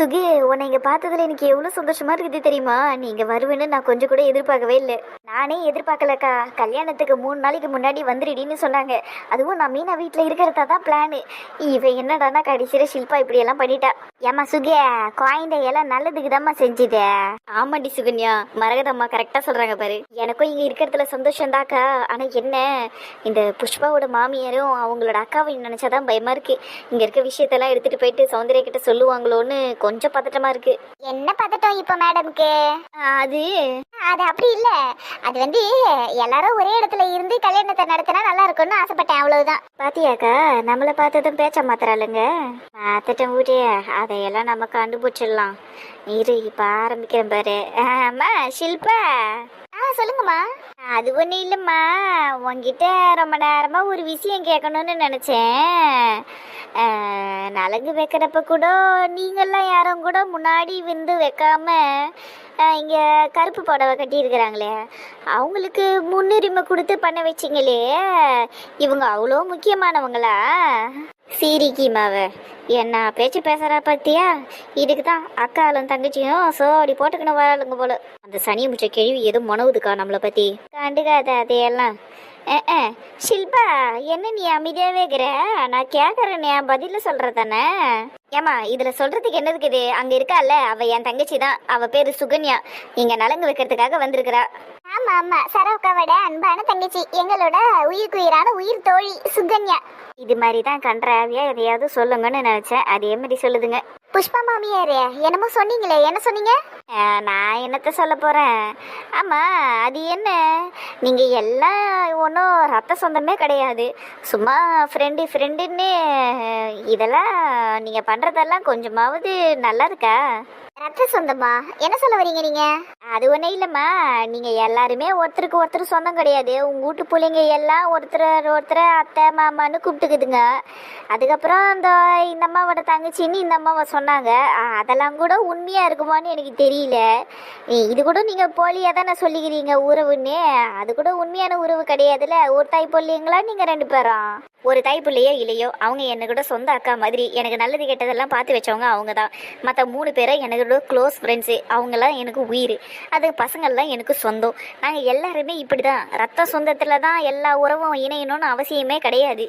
சுகி உன்னை இங்க பார்த்ததுல எனக்கு எவ்வளவு சந்தோஷமா இருக்குது தெரியுமா? நீங்க வருவேன்னு நான் கொஞ்சம் கூட எதிர்பார்க்கவே இல்லை. நானே எதிர்பார்க்கலக்கா. கல்யாணத்துக்கு மூணு நாளைக்கு முன்னாடி வந்துடுடின்னு சொன்னாங்க. அதுவும் நான் மீனா வீட்டில் இருக்கிறதா தான் பிளானு இவன் என்னடானா கடைசியில ஷில்பா இப்படி எல்லாம் பண்ணிட்டா. ஏமா சுகிய குழந்தை எல்லாம் நல்லதுக்கு தாம்மா செஞ்சுதே ஆமாண்டி சுகன்யா மரகதம்மா கரெக்டா சொல்றாங்க பாரு. எனக்கும் இங்க இருக்கிறதுல சந்தோஷம் தாக்கா ஆனா என்ன இந்த புஷ்பாவோட மாமியாரும் அவங்களோட அக்காவை நினைச்சாதான் பயமா இருக்கு. இங்க இருக்க விஷயத்தெல்லாம் எடுத்துட்டு போயிட்டு சௌந்தர்யா கிட்ட சொல்லுவாங்களோன்னு கொஞ்சம் பதட்டமா இருக்கு. என்ன பதட்டம் இப்போ மேடம்க்கு? அது. அது அப்படி இல்ல. அது வந்து எல்லாரும் ஒரே இடத்துல இருந்து கல்யாணத்தை நடத்தினா நல்லா இருக்கும்னு ஆசைப்பட்டேன் அவ்வளவுதான். பாத்தியாக்கா நம்மள பார்த்ததும் பேச்ச மாத்திராளுங்க பார்த்துட்டேன் வீட்டே அதையெல்லாம் நம்ம கண்டுபிடிச்சிடலாம். இரு இப்ப ஆரம்பிக்கிறேன் பாரு. அம்மா ஷில்பா. ஆ சொல்லுங்கம்மா. அது ஒன்றும் இல்லைம்மா. உங்ககிட்ட ரொம்ப நேரமா ஒரு விஷயம் கேட்கணும்னு நினச்சேன். நலங்கு வைக்கிறப்ப கூட நீங்கள்லாம் யாரும் கூட முன்னாடி விந்து வைக்காம இங்கே கருப்பு புடவை கட்டியிருக்கிறாங்களே. அவங்களுக்கு முன்னுரிமை கொடுத்து பண்ண வச்சிங்களே. இவங்க அவ்வளோ முக்கியமானவங்களா? சீரிக்கிமாவ என்ன பேச்சு பேசுகிறா பார்த்தியா இதுக்கு தான் அக்காலும் தங்கச்சியும் சோடி போட்டுக்கணும் வராளுங்க போல. அந்த சனியை முச்ச கேள்வி எதுவும் மனவுதுக்கா நம்மளை பற்றி கண்டுக்காத அதையெல்லாம். ஷில்பா என்ன நீ அமைதியாவே இருக்கிற? நான் கேட்கறேன் என் பதில சொல்ற தானே? ஏமா இதுல சொல்றதுக்கு என்ன இருக்குது அங்க இருக்கால அவ என் தங்கச்சி தான். அவ பேரு சுகன்யா. இங்க நலங்கு வைக்கிறதுக்காக வந்திருக்கிறா. ஆமா ஆமா. சரவக்காவோட அன்பான தங்கச்சி எங்களோட உயிருக்குயிரான உயிர் தோழி சுகன்யா. இது மாதிரி தான் கன்றாவியா எதையாவது சொல்லுங்கன்னு நினைச்சேன். அதே மாதிரி சொல்லுதுங்க? புஷ்பா மாமியாரே என்னமோ சொன்னீங்களே என்ன சொன்னீங்க? நான் என்னத்த சொல்ல போறேன்? ஆமா அது என்ன? நீங்க எல்லாம் ஒன்றும் ரத்த சொந்தமே கிடையாது. சும்மா ஃப்ரெண்டு ஃப்ரெண்டுன்னு இதெல்லாம் நீங்க பண்றதெல்லாம் கொஞ்சமாவது நல்லா இருக்கா? ரத்த சொந்தமா? என்ன சொல்ல வரீங்க நீங்க? அது ஒன்றும் இல்லைம்மா. நீங்கள் எல்லாருமே ஒருத்தருக்கு ஒருத்தர் சொந்தம் கிடையாது. உங்கள் வீட்டு பிள்ளைங்க எல்லாம் ஒருத்தர் ஒருத்தர் அத்தை மாமான்னு இருக்குதுங்க அதுக்கப்புறம் இந்த இந்த அம்மாவோட தங்கச்சின்னு இந்த அம்மாவை சொன்னாங்க. ஆ, அதெல்லாம் கூட உண்மையாக இருக்குமான்னு எனக்கு தெரியல. இது கூட நீங்கள் போலியாக தானே சொல்லிக்கிறீங்க உறவுன்னு. அது கூட உண்மையான உறவு கிடையாதுல்ல ஒரு தாய் பிள்ளைங்களா நீங்கள் ரெண்டு பேரும்? ஒரு தைப்புள்ளையோ இல்லையோ அவங்க என்ன கூட சொந்த அக்கா மாதிரி எனக்கு நல்லது கெட்டதெல்லாம் பார்த்து வச்சவங்க அவங்க தான். மற்ற மூணு பேரும் எனக்கோட க்ளோஸ் ஃப்ரெண்ட்ஸு அவங்கெல்லாம் எனக்கு உயிர். அது பசங்கள்லாம் எனக்கு சொந்தம். நாங்கள் எல்லாருமே இப்படி தான் ரத்த சொந்தத்தில் தான் எல்லா உறவும் இணையணும்னு அவசியமே கிடையாது.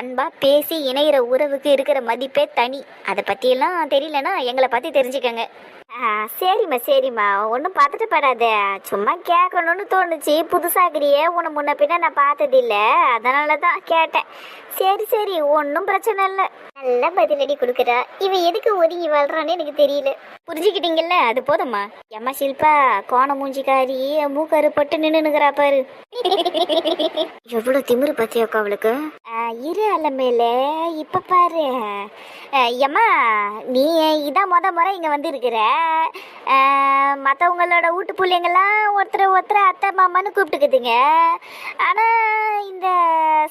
அன்பாக பேசி இணையிற உறவுக்கு இருக்கிற மதிப்பே தனி. அதை பற்றியெல்லாம் தெரியலனா எங்களை பற்றி தெரிஞ்சுக்கங்க. சரிம்மா சரிம்மா. ஒன்றும் பார்த்துட்டு படாத சும்மா கேட்கணும்னு தோணுச்சு. புதுசாகிறியே உன்னை முன்ன பின்ன நான் பார்த்ததில்ல. அதனால தான் கேட்டேன். சரி சரி ஒன்றும் பிரச்சனை இல்லை. நல்ல பதிலடி கொடுக்குறா. இவன் எதுக்கு ஒதுங்கி வாழ்றான்னு எனக்கு தெரியல. புரிஞ்சுக்கிட்டீங்கல்ல? அது போதும்மா. எம்மா ஷில்பா கோண மூஞ்சிக்காரி மூக்கரு பட்டு நின்னுக்கிறா பாரு. எவ்வளவு திமிரு பத்தியாக்கா அவளுக்கு? இரு அலமேல. இப்ப பாரு. எம்மா நீ இதான் முத முறை இங்க வந்து இருக்கிற மற்றவங்களோட வீட்டு பிள்ளைங்கள்லாம் ஒருத்தர் ஒருத்தர் அத்தை மாமான்னு கூப்பிட்டுக்குதுங்க. ஆனா இந்த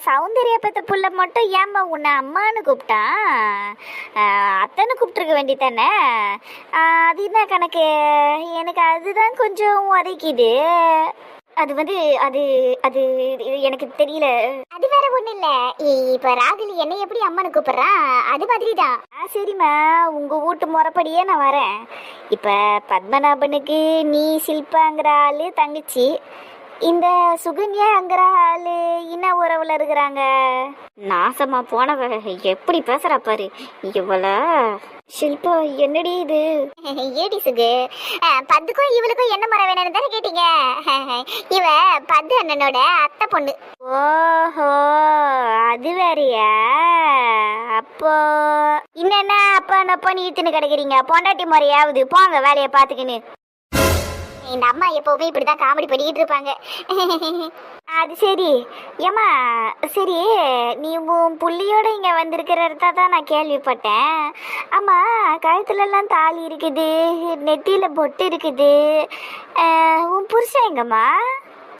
சௌந்தரிய பெத்த புள்ள மட்டும் ஏம்மா உன்னை அம்மான்னு கூப்பிட்டான் அத்தைன்னு அத்தனை கூப்பிட்டுருக்க வேண்டியதானே? அது என்ன கணக்கு? எனக்கு அதுதான் கொஞ்சம் உதைக்குது. அது வந்து அது அது எனக்கு தெரியல. அது வேற ஒண்ணு இல்ல. இப்ப ராகுல் என்னை எப்படி அம்மனு கூப்பிடுறான் அது மாதிரி தான் ஆ சரிம்மா உங்கள் வீட்டு முறைப்படியே நான் வரேன். இப்போ பத்மநாபனுக்கு நீ சில்பாங்கிற ஆள் தங்கச்சி. இந்த சுகன்யாங்கிற ஆள் என்ன உறவில் இருக்கிறாங்க. நாசமா போனவ. எப்படி பேசுறா பாரு. இவள ஷில்பா என்னடி இது? ஏடி சுகு? பத்துக்கும் இவளுக்கும் என்ன முறை வேணும்னு தானே கேட்டீங்க? இவ பத்து அண்ணனோட அத்தை பொண்ணு. ஓஹோ அது வேறயா? அப்போ என்னென்ன அப்பா நப்பா நீ இத்துன்னு கிடைக்கிறீங்க? பொண்டாட்டி முறையாவது போங்க வேலையை பார்த்துக்கின்னு. இந்த அம்மா எப்போவே இப்படி தான் காமெடி பண்ணிக்கிட்டு இருப்பாங்க. அது சரி. ஏம்மா சரி நீ உன் புள்ளியோட இங்கே வந்திருக்கிறதா தான் நான் கேள்விப்பட்டேன். ஆமாம் கழுத்துலலாம் தாலி இருக்குது நெத்தியில் பொட்டு இருக்குது. உன் புருஷன் எங்கம்மா?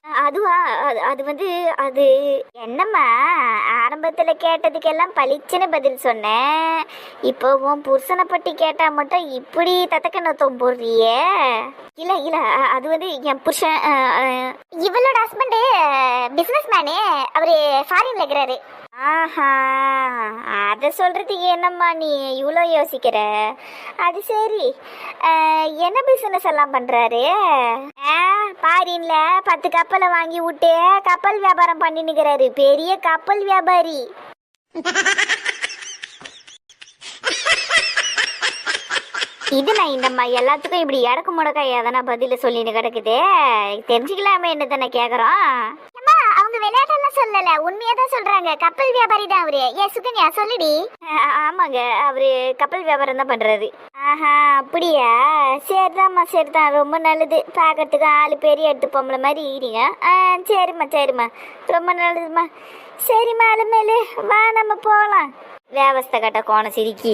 அதுவா அது அது வந்து அது என்னம்மா? ஆரம்பத்தில் கேட்டதுக்கெல்லாம் பளிச்சுன்னு பதில் சொன்னேன் இப்போ உன் புருஷனை பற்றி கேட்டால் மட்டும் இப்படி தத்தக்கண்ண போடுறியே இல்லை இல்லை அது வந்து என் புருஷன் இவளோட ஹஸ்பண்டு பிசினஸ் மேனு அவரு ஃபாரின்ல இருக்கிறாரு. ஆஹா அதை சொல்றதுக்கு என்னம்மா நீ இவ்வளோ யோசிக்கிற? அது சரி. என்ன பிசினஸ் எல்லாம் பண்றாரு? பாரின்ல பத்து கப்பலை வாங்கி விட்டு கப்பல் வியாபாரம் பண்ணினுக்கிறாரு பெரிய கப்பல் வியாபாரி. இது நான் இந்தம்மா எல்லாத்துக்கும் இப்படி இடக்கு முடக்கா எதனா பதில சொல்லின்னு கிடக்குது. தெரிஞ்சுக்கலாமே என்ன தானே கேட்குறோம் விளையாட்டெல்லாம் சொல்லல. உண்மையா தான் சொல்றாங்க. கப்பல் வியாபாரி தான் அவரு. ஏ சுகன்யா சொல்லுடி. ஆமாங்க. அவரு கப்பல் வியாபாரம் தான் பண்றாரு. ஆஹா அப்படியா? சரிதாம்மா சரிதான் ரொம்ப நல்லது. பார்க்கறதுக்கு ஆளு பெரிய எடுத்து பொம்பளை மாதிரி ஈரிங்க ஆ சரிம்மா சரிம்மா. ரொம்ப நல்லதும்மா. சரிம்மா அலுமேலு வா நம்ம போகலாம் வியாவஸ்தை கட்ட கோணம் சிரிக்கி.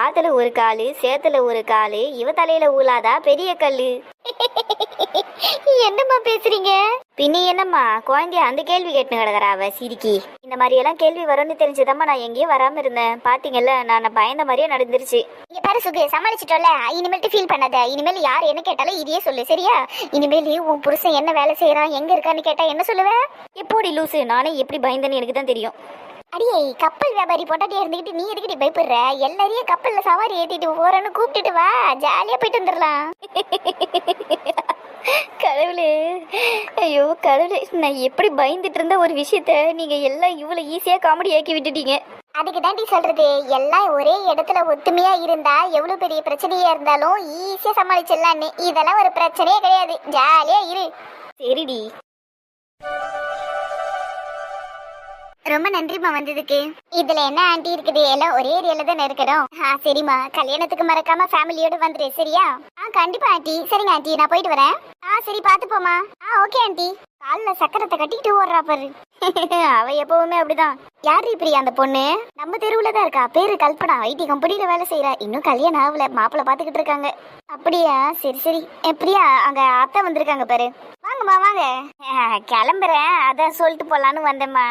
ஆத்துல ஒரு காலு சேத்துல ஒரு காலு இவ தலையில ஊலாதா பெரிய கல்லு. என்னம்மா பேசுறீங்க? பின்ன என்னம்மா குழந்தைய அந்த கேள்வி கேட்டுன்னு கிடக்குறா அவ சிரிக்கி. இந்த மாதிரி எல்லாம் கேள்வி வரும்னு தெரிஞ்சதம்மா நான் எங்கேயும் வராம இருந்தேன். பாத்தீங்கல்ல நான் பயந்த மாதிரியே நடந்துருச்சு. இங்க பாரு சுகு சமாளிச்சிட்டோல இனிமேல்ட்டு ஃபீல் பண்ணாத. இனிமேல் யார் என்ன கேட்டாலும் இதையே சொல்லு சரியா? இனிமேல் உன் புருஷன் என்ன வேலை செய்யறான் எங்க இருக்கான்னு கேட்டா என்ன சொல்லுவ? எப்படி லூசு நானே எப்படி பயந்தேன்னு எனக்கு தான் தெரியும். அடியே கப்பல் வியாபாரி பொண்டாட்டி இருந்துகிட்டு நீ எதுக்கிட்டு பயப்படுற? எல்லாரையும் கப்பல்ல சவாரி ஏத்திட்டு போறேன்னு கூப்பிட்டுட்டு வா. ஜாலியா போயிட்டு வந்துடலாம். கடவுளே. ஐயோ கடவுளே. நான் எப்படி பயந்துட்டு இருந்த ஒரு விஷயத்த நீங்க எல்லாம் இவ்வளவு ஈஸியா காமெடி ஆக்கி விட்டுட்டீங்க. அதுக்கு தாண்டி சொல்றது எல்லாம் ஒரே இடத்துல ஒத்துமையா இருந்தா எவ்வளவு பெரிய பிரச்சனையா இருந்தாலும் ஈஸியா சமாளிச்சிடலான்னு. இதெல்லாம் ஒரு பிரச்சனையே கிடையாது. ஜாலியா இரு. சரிடி. ரொம்ப நன்றிமா வந்ததுக்கு. இதுல என்ன ஆண்டி இருக்குது? எல்லாம் ஒரே ஏரியால தானே இருக்கிறோம். ஆ சரிம்மா. கல்யாணத்துக்கு மறக்காம ஃபேமிலியோட வந்துரு சரியா? ஆ கண்டிப்பா ஆண்டி சரிங்க ஆண்டி நான் போயிட்டு வரேன். சரி பாத்து போமா ஆ ஓகே ஆண்டி. கால்ல சக்கரத்தை கட்டிட்டு ஓடுறா பாரு. அவ எப்பவுமே அப்படிதான். யாரு பிரியா அந்த பொண்ணு? நம்ம தெருவுல தான் இருக்கா. பேரு கல்பனா. ஐடி கம்பெனில வேலை செய்யறா இன்னும் கல்யாணம் ஆகல. மாப்பிள்ள பாத்துக்கிட்டு இருக்காங்க. அப்படியா? சரி சரி. ஏ, பிரியா அங்க அத்தை வந்திருக்காங்க பாரு. வாங்கம்மா வாங்க. கிளம்புறேன். அதான் சொல்லிட்டு போலான்னு வந்தேம்மா.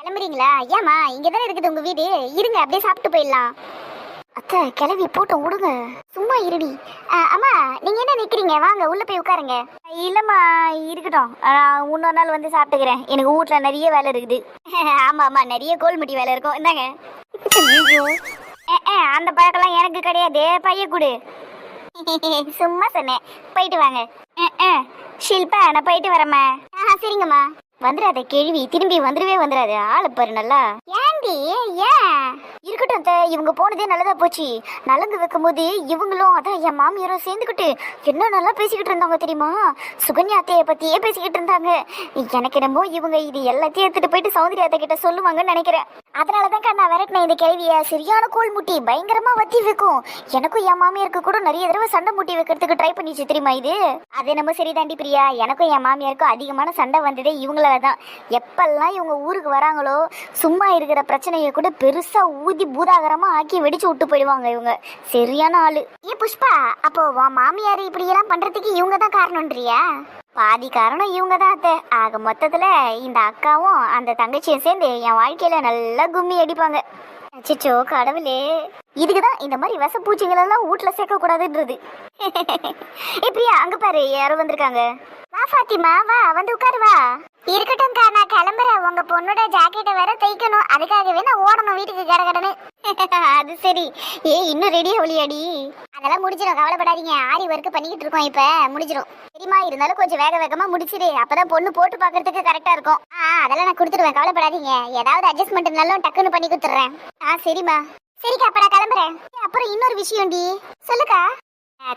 கிளம்புறீங்களா? ஐயாம்மா இங்கதானே இருக்குது உங்க வீடு. இருங்க அப்படியே சாப்பிட்டு போயிடலாம். அத்தை கிளவி போட்டு விடுங்க சும்மா இருடி. அம்மா நீங்க என்ன நிக்கிறீங்க? வாங்க உள்ள போய் உட்காருங்க. இல்லம்மா இருக்கட்டும். நான் இன்னொரு நாள் வந்து சாப்பிட்டுக்கிறேன். எனக்கு வீட்ல நிறைய வேலை இருக்குது. ஆமா ஆமா நிறைய கோல்முட்டி வேலை இருக்கும். இந்தாங்க. அந்த பழக்கம்லாம் எனக்கு கிடையாது. பைய கொடு. சும்மா சொன்னேன். போயிட்டு வாங்க. ஷில்பா நான் போயிட்டு வரேம்மா. ஆ சரிங்கம்மா. வந்துடாத கேள்வி. திரும்பி வந்துடவே வந்துடாது ஆளு பாரு நல்லா. ஏண்டி? ஏன்? இருக்கட்டும் அத்தை, இவங்க போனதே நல்லதா போச்சு. நலங்கு வைக்கும்போது இவங்களும் அதான் என் மாமியாரும் சேர்ந்துக்கிட்டு என்ன நல்லா பேசிக்கிட்டு இருந்தாங்க தெரியுமா? சுகன்யா அத்தையை பத்தியே பேசிக்கிட்டு இருந்தாங்க. எனக்கு என்னமோ இவங்க இது எல்லாத்தையும் எடுத்துட்டு போயிட்டு சௌந்தர்யா அத்தை கிட்ட சொல்லுவாங்கன்னு நினைக்கிறேன். அதனாலதான் நான் விரட்டினேன் இந்த கேள்விய. சரியான கோல் முட்டி பயங்கரமா வத்தி வைக்கும். எனக்கும் என் மாமியாருக்கு கூட நிறைய தடவை சண்டை முட்டி வைக்கிறதுக்கு ட்ரை பண்ணிச்சு தெரியுமா இது? அது நம்ம சரிதாண்டி பிரியா. எனக்கும் என் மாமியாருக்கும் அதிகமான சண்டை வந்ததே இவங்களால தான் எப்பெல்லாம் இவங்க ஊருக்கு வராங்களோ சும்மா இருக்கிற பிரச்சனையை கூட பெருசா ஊதி பூதாகரமா ஆக்கி வெடிச்சு விட்டு போயிடுவாங்க இவங்க. சரியான ஆளு. ஏ புஷ்பா அப்போ உன் மாமியார் இப்படி எல்லாம் பண்றதுக்கு இவங்க தான் காரணம்ன்றியா? பாதி காரணம் இவங்க தான் அத்தை. ஆக மொத்தத்துல இந்த அக்காவும் அந்த தங்கச்சியும் சேர்ந்து என் வாழ்க்கையில நல்லா கும்மி அடிப்பாங்க. அச்சோ கடவுளே. இதுக்குதான் இந்த மாதிரி விச பூச்சிங்களெல்லாம் வீட்டில் சேர்க்கக்கூடாதுன்றது. இப்படியா அங்க பாரு யாரோ வந்திருக்காங்க. வா ஃபாத்திமா வா வந்து உட்காரு வா. இருக்கட்டும்க்கா நான் கிளம்புறேன். உங்க பொண்ணோட ஜாக்கெட்டை வேற தைக்கணும். அதுக்காகவே நான் ஓடணும் வீட்டுக்கு கடகடன்னு. அது சரி. ஏ இன்னும் ரெடி ஒளியாடி அதெல்லாம் முடிச்சிடும் கவலைப்படாதீங்க. ஆரி ஒர்க் பண்ணிக்கிட்டு இருக்கோம் இப்ப. முடிச்சிடும் சரிம்மா இருந்தாலும் கொஞ்சம் வேக வேகமா முடிச்சிடு அப்பதான் பொண்ணு போட்டு பார்க்கறதுக்கு கரெக்டா இருக்கும். ஆ அதெல்லாம் நான் கொடுத்துருவேன். கவலைப்படாதீங்க. ஏதாவது அட்ஜஸ்ட்மெண்ட்னாலும் டக்குன்னு பண்ணி கொடுத்துட்றேன். ஆ சரிம்மா. சரிக்கா அப்ப நான் கிளம்புறேன். அப்புறம் இன்னொரு விஷயம்டி. சொல்லுக்கா.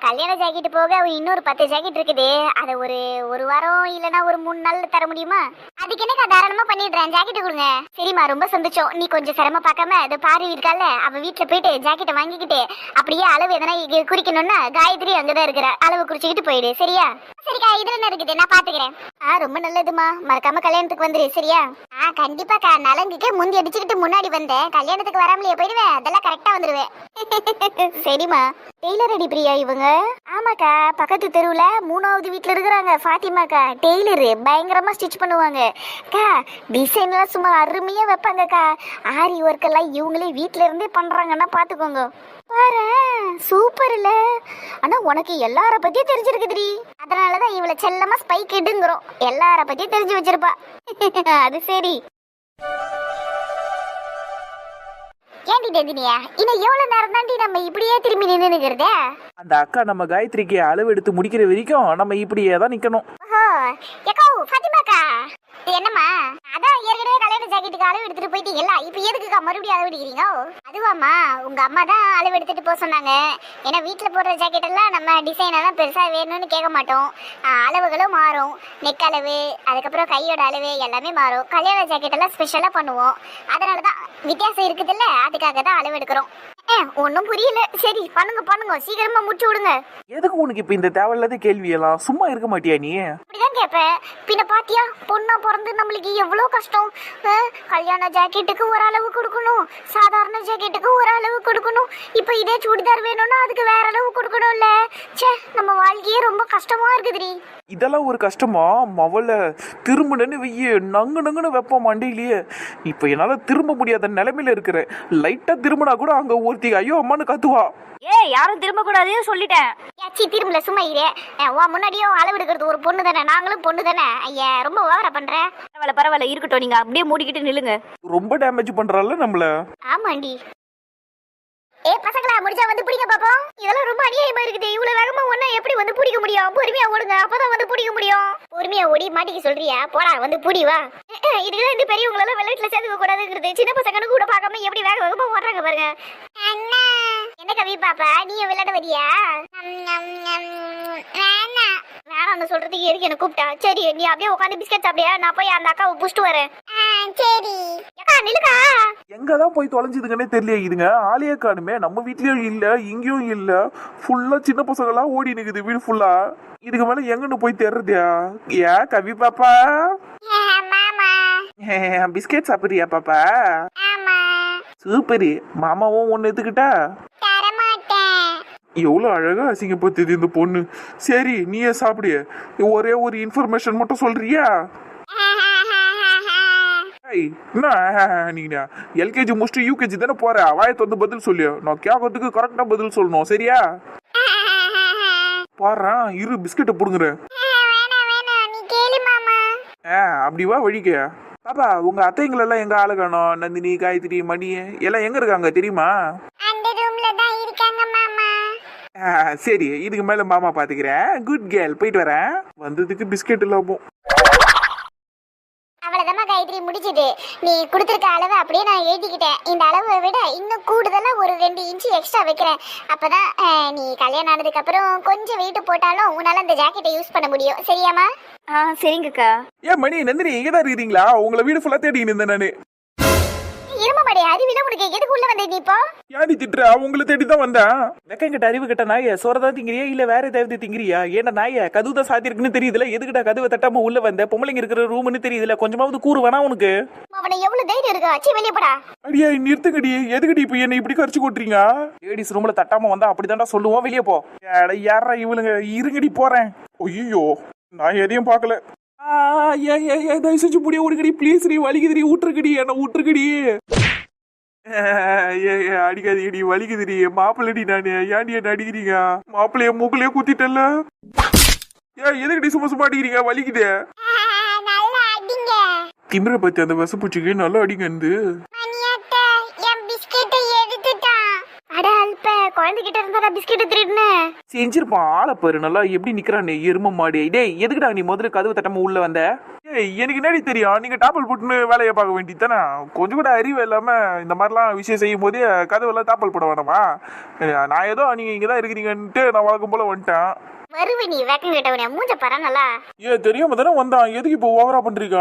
கல்யாண ஜாக்கெட் போக இன்னொரு பத்து ஜாக்கெட் இருக்குது. அதை ஒரு ஒரு வாரம் இல்லைன்னா ஒரு மூணு நாள் தர முடியுமா? அதுக்கு என்னக்கா தாராளமா பண்ணிடுறேன். ஜாக்கெட் கொடுங்க. சரிம்மா ரொம்ப சந்தோஷம். நீ கொஞ்சம் சிரம பார்க்காம அது பாரு இருக்கால அவ வீட்டுல போயிட்டு ஜாக்கெட்டை வாங்கிக்கிட்டு அப்படியே அளவு எதனா குறிக்கணும்னா காயத்ரி அங்கதான் இருக்கிற. அளவு குறிச்சுக்கிட்டு போயிடு. சரியா? சரிக்கா இதுல என்ன இருக்குது? நான் பாத்துக்கிறேன். ஆ ரொம்ப நல்லதுமா மறக்காம கல்யாணத்துக்கு வந்துரு. சரியா? ஆ கண்டிப்பாக்கா. நலங்குக்கு முந்தி அடிச்சுக்கிட்டு முன்னாடி வந்தேன். கல்யாணத்துக்கு வராமலேயே போயிடுவேன். அதெல்லாம் கரெக்டா வந்துருவேன். சரிம்மா. டெய்லர் அடி பிரியா இவங்க? ஆமாக்கா பக்கத்து தெருவில் மூணாவது வீட்டில் இருக்கிறாங்க ஃபாத்திமாக்கா. டெய்லரு பயங்கரமாக ஸ்டிச் பண்ணுவாங்க. அக்கா டிசைன்லாம் சும்மா அருமையாக வைப்பாங்கக்கா. ஆரி ஒர்க் எல்லாம் இவங்களே வீட்ல இருந்தே பண்ணுறாங்கன்னா பார்த்துக்கோங்க பாரு சூப்பர் இல்ல. ஆனா உனக்கு எல்லார பத்தியும் தெரிஞ்சிருக்குதுடி. அதனாலதான் இவளை செல்லமா ஸ்பைக் எடுங்கிறோம். எல்லார பத்தியும் தெரிஞ்சு வச்சிருப்பா. அது சரி. ஏன்டி நந்தினியா? இன்னும் எவ்வளவு நேரம் தாண்டி நம்ம இப்படியே திரும்பி நின்று நிக்கிறதே அந்த அக்கா நம்ம காயத்ரிக்கு அளவு எடுத்து முடிக்கிற வரைக்கும் நம்ம இப்படியே தான் நிக்கணும். ஓஹோ. எக்கோ இது என்னம்மா? ஏற்கனவே அளவு எடுத்துட்டு போயிட்டீங்களா இப்போ எதுக்கு மறுபடியும் அளவு எடுக்கிறீங்க? அதுவாம்மா. உங்க அம்மா தான் அளவு எடுத்துட்டு போக சொன்னாங்க. ஏன்னா வீட்டில் போடுற ஜாக்கெட் எல்லாம் நம்ம டிசைன் எல்லாம் பெருசா வேணும்னு கேட்க மாட்டோம். அளவுகளும் மாறும். நெக் அளவு அதுக்கப்புறம் கையோட அளவு எல்லாமே மாறும். கல்யாண ஜாக்கெட் எல்லாம் ஸ்பெஷலா பண்ணுவோம். அதனால தான் வித்தியாசம் இருக்குதுல்ல? அதுக்காக தான் அளவு எடுக்கிறோம். ஒன்றும் புரியல. சரி பண்ணுங்க பண்ணுங்க. சீக்கிரமா முடிச்சு விடுங்க. எதுக்கு உனக்கு இப்ப இந்த தேவையில்லாத கேள்வி எல்லாம்? சும்மா இருக்க மாட்டியா நீ? அப்படிதான் கேட்பேன் பின்ன பாத்தியா பொண்ணா பிறந்து நம்மளுக்கு எவ்வளோ கஷ்டம்? கல்யாண ஜாக்கெட்டுக்கு ஒரு அளவு கொடுக்கணும். சாதாரண ஜாக்கெட்டுக்கு ஒரு அளவு கொடுக்கணும். இப்போ இதே சுடிதார் வேணும்னா அதுக்கு வேற அளவு கொடுக்கணும்ல. ச்சே நம்ம வாழ்க்கையே ரொம்ப கஷ்டமா இருக்குதுடி. இதெல்லாம் ஒரு கஷ்டமா? மவள திரும்பினு வெய்ய நங்கு நங்குன்னு வைப்போம் மண்டையிலேயே. இப்போ என்னால திரும்ப முடியாத நிலைமையில இருக்கிறேன் லைட்டா திரும்பினா கூட அங்க ஒருத்தி ஐயோ அம்மான்னு கத்துவா. ஏய் யாரும் திரும்ப கூடாதுன்னு சொல்லிட்டேன் ஏச்சி திரும்பல சும்மா இரு. உன் முன்னாடியும் அளவு எடுக்கிறது ஒரு பொண்ணு தானே? நாங்களும் பொண்ணு தானே? ஐயா ரொம்ப ஓவரா பண்ற. பரவாயில்ல பரவாயில்ல இருக்கட்டும். நீங்க அப்படியே மூடிக்கிட்டு நில்லுங்க. ரொம்ப டேமேஜ் பண்றால நம்மள. ஆமாண்டி. ஏ பசங்களா முடிச்சா வந்து பிடிங்க பாப்போம். இதெல்லாம் ரொம்ப அநியாயமா இருக்குது. இவ்வளவு வேகமா ஒன்னா எப்படி வந்து பிடிக்க முடியும்? பொறுமையா ஓடுங்க அப்பதான் வந்து பிடிக்க முடியும். பொறுமையா ஓடி மாட்டிக்க சொல்றியா? போடா வந்து புடி வா. இதுக்குதான் இந்த பெரியவங்களெல்லாம் விளையாட்டுல சேர்த்துக்க கூடாதுங்கிறது சின்ன பசங்கன்னு கூட பார்க்காம எப்படி வேக வேகமா ஓடுறாங்க பாருங்க. அண்ணா. என்ன கவி பாப்பா? நீ விளையாட வரியா? வேணாம் வேணாம்னு சொல்றதுக்கு எதுக்கு என்ன கூப்பிட்டா? சரி நீ அப்படியே உட்காந்து பிஸ்கட் சாப்பிடியா நான் போய் அந்த அக்காவை புடிச்சிட்டு வரேன். சரி. அக்கா நில்லுக்கா. எங்கதான் போய் தொலைஞ்சதுங்கன்னே தெரியல இதுங்க. காணுமே நம்ம வீட்லயும் இல்ல இங்கேயும் இல்ல. ஃபுல்லா சின்ன பசங்களா ஓடி நிக்குது வீடு ஃபுல்லா இதுக்கு மேல எங்கன்னு போய் தேடுறதா ஏ கவி பாப்பா? பிஸ்கெட் சாப்பிடுறியா பாப்பா? சூப்பரு. மாமாவும் ஒன்னு எடுத்துக்கிட்டா எவ்வளோ அழகா அசிங்கப்படுத்துது இந்த பொண்ணு. சரி நீயே சாப்பிடு. ஒரே ஒரு இன்ஃபர்மேஷன் மட்டும் சொல்றியா? என்ன? நீங்க எல்கேஜி முடிச்சுட்டு யூகேஜி தானே போற? வாயத்து வந்து பதில் சொல்லு. நான் கேட்கறதுக்கு கரெக்டா பதில் சொல்லணும். சரியா? பாடுறேன் இரு பிஸ்கெட்டை ஆ அப்படி வா வழிக்க. பாப்பா உங்க அத்தைங்களெல்லாம் எங்க ஆளு காணோம்? நந்தினி காயத்ரி மணி எல்லாம் எங்க இருக்காங்க தெரியுமா? அந்த ரூம்ல தான் இருக்காங்க மாமா. ஆ, சரி இதுக்கு மேல மாமா பாத்துக்கிறேன். குட் கேர்ள் போயிட்டு வரேன். வந்ததுக்கு பிஸ்கெட் அவ்வளவுதான் முடிச்சிட்டு நீ கொடுத்துருக்க அளவு அப்படியே நான் எழுதிக்கிட்டேன். இந்த அளவை விட இன்னும் கூடுதலா ஒரு ரெண்டு இன்ச்சு எக்ஸ்ட்ரா வைக்கிறேன். அப்பதான் அஹ், நீ கல்யாணம் ஆனதுக்கு அப்புறம் கொஞ்சம் வெயிட் போட்டாலும் உன்னால அந்த ஜாக்கெட்டை யூஸ் பண்ண முடியும். சரியாமா ஆ சரிங்கக்கா. ஏன் மணி நந்தினி இங்க தான் இருக்கிறீங்களா? உங்களை வீடு ஃபுல்லா தேடிட்டு இருந்தேன் நானு. இரும மாடி அறிவில உனக்கு எதுக்கு உள்ள வந்த நீ இப்போ? யாடி திட்டுறா? உங்களை தேடி தான் வந்தேன். வெக்கங்கிட்ட அறிவு கிட்ட நாய சோறதா திங்கிறியா? இல்ல வேற ஏதாவது திங்கிறியா? ஏன்னா நாய கதவு தான் சாத்திருக்குன்னு தெரியுதுல. எதுக்கிட்ட கதவை தட்டாம உள்ள வந்த? பொம்பளைங்க இருக்கிற ரூம்னு தெரியுதுல. கொஞ்சமாவது கூறு வேணா உனக்கு. அவனை எவ்வளவு தைரியம் இருக்கா? அச்சி வெளியே போடா. அடியா நிறுத்துங்கடி. எதுக்கடி இப்ப என்ன இப்படி கரிச்சு கொட்டுறீங்க? லேடிஸ் ரூம்ல தட்டாம வந்தா அப்படிதான்டா சொல்லுவோம். வெளியே போ. யாரா இவளுங்க? இருங்கடி போறேன். ஐயோ நான் எதையும் பார்க்கல. தயவு செஞ்சு முடிய விடுங்கடி. ப்ளீஸ் நீ வலிக்குதுடி. ஊற்றுக்கடி. என்ன ஊற்றுக்கடி. ஏ ஏ, அடிக்காதீங்கடி. வலிக்குதுடி. மாப்பிள்ளடி நானு. ஏன்டி என்ன அடிக்கிறீங்க? மாப்பிள்ளைய மூக்குலயே குத்திட்டல ஏ எதுக்கடி சும்மா சும்மா அடிக்கிறீங்க? வலிக்குது. அடிங்க. திமிர பத்தி அந்த வசப்பூச்சிக்கு நல்லா அடிங்கந்து குழந்தைகிட்ட இருந்தா பிஸ்கெட் திருடுன. செஞ்சிருப்பான் ஆளை பாரு நல்லா எப்படி நிக்கிறானே எரும மாடு. டேய் எதுக்குடா நீ முதல்ல கதவு தட்டாம உள்ள வந்த? ஏய் எனக்கு என்னடி தெரியும்? நீங்க டாப்பல் போட்டுன்னு வேலையை பார்க்க வேண்டியது தானே கொஞ்சம் கூட அறிவு இல்லாம இந்த மாதிரிலாம் விஷயம் செய்யும் போதே கதவெல்லாம் தாப்பல் போட வேணாமா? நான் ஏதோ நீங்க இங்க தான் இருக்கிறீங்கன்ட்டு நான் வழக்கம் போல வந்துட்டேன். வருவ நீ வேக்கம் கேட்டவனே மூஞ்ச பாரு நல்லா. ஏ தெரியாம தானே வந்தான். எதுக்கு இப்போ ஓவரா பண்றீங்க?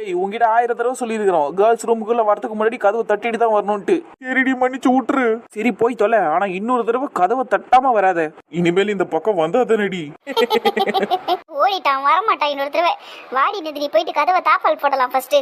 ஏய் உங்ககிட்ட ஆயிரம் தடவை சொல்லியிருக்கிறோம். கேர்ள்ஸ் ரூமுக்குள்ள வரதுக்கு முன்னாடி கதவை தட்டிட்டு தான் வரணும்ட்டு. சரிடி மன்னிச்சு விட்டுரு. சரி போய் தொலை. ஆனா இன்னொரு தடவை கதவை தட்டாம வராத. இனிமேல் இந்த பக்கம் வந்தா தானடி. ஓடிட்டான் வரமாட்டான் இன்னொரு தடவை. வாடி நந்தினி போயிட்டு கதவை தாப்பால் போடலாம் ஃபர்ஸ்ட்